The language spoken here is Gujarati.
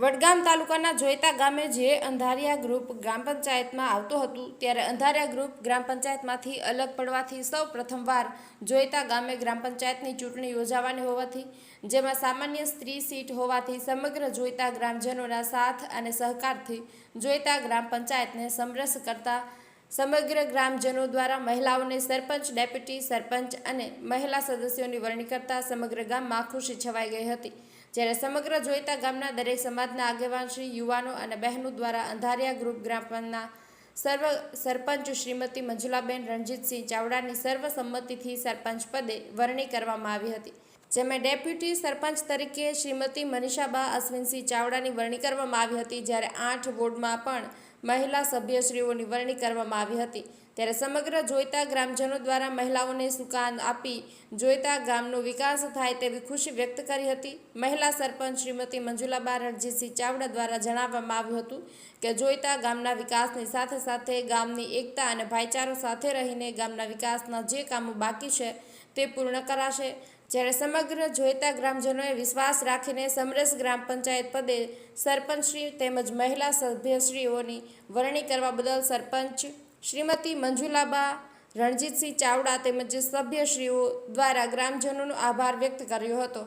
વડગામ તાલુકાના જોઈતા ગામે જે અંધારિયા ગ્રુપ ગ્રામ પંચાયતમાં આવતું હતું, ત્યારે અંધારિયા ગ્રુપ ગ્રામ પંચાયતમાંથી અલગ પડવાથી સૌ પ્રથમવાર જોઈતા ગામે ગ્રામ પંચાયતની ચૂંટણી યોજાવાની હોવાથી, જેમાં સામાન્ય સ્ત્રી સીટ હોવાથી સમગ્ર જોઈતા ગ્રામજનોના સાથ અને સહકારથી જોઈતા ગ્રામ પંચાયતને સમરસ કરતા સમગ્ર ગ્રામજનો દ્વારા મહિલાઓને સરપંચ, ડેપ્યુટી સરપંચ અને મહિલા સદસ્યોની વરણી કરતા સમગ્ર ગામમાં ખુશી છવાઈ ગઈ હતી. જ્યારે સમગ્ર જોઈતા ગામના દરેક સમાજના આગેવાનશ્રી યુવાનો અને બહેનો દ્વારા અંધારિયા ગ્રુપ ગ્રામના સર્વ સરપંચ શ્રીમતી મંજુલાબેન રણજીતસિંહ ચાવડાની સર્વસંમતિથી સરપંચ પદે વરણી કરવામાં આવી હતી. જેમાં ડેપ્યુટી સરપંચ તરીકે શ્રીમતી મનીષાબા અશ્વિનસિંહ ચાવડાની વરણી કરવામાં આવી હતી, જ્યારે આઠ વોર્ડમાં પણ મહિલા સભ્યશ્રીઓની વરણી કરવામાં આવી હતી. ત્યારે સમગ્ર જોઈતા ગ્રામજનો દ્વારા મહિલાઓને સુકાન આપી જોઈતા ગામનો વિકાસ થાય તેવી ખુશી વ્યક્ત કરી હતી. મહિલા સરપંચ શ્રીમતી મંજુલાબા રણજીતસિંહ ચાવડા દ્વારા જણાવવામાં આવ્યું હતું કે, જોઈતા ગામના વિકાસની સાથે સાથે ગામની એકતા અને ભાઈચારો સાથે રહીને ગામના વિકાસના જે કામો બાકી છે તે પૂર્ણ કરાશે. જ્યારે સમગ્ર જોઈતા ગ્રામજનોએ વિશ્વાસ રાખીને સમરસ ગ્રામ પંચાયત પદે સરપંચશ્રી તેમજ મહિલા સભ્યશ્રીઓની વરણી કરવા બદલ સરપંચ શ્રીમતી મંજુલાબા રણજીતસિંહ ચાવડા તેમજ સભ્યશ્રીઓ દ્વારા ગ્રામજનોનો આભાર વ્યક્ત કર્યો હતો.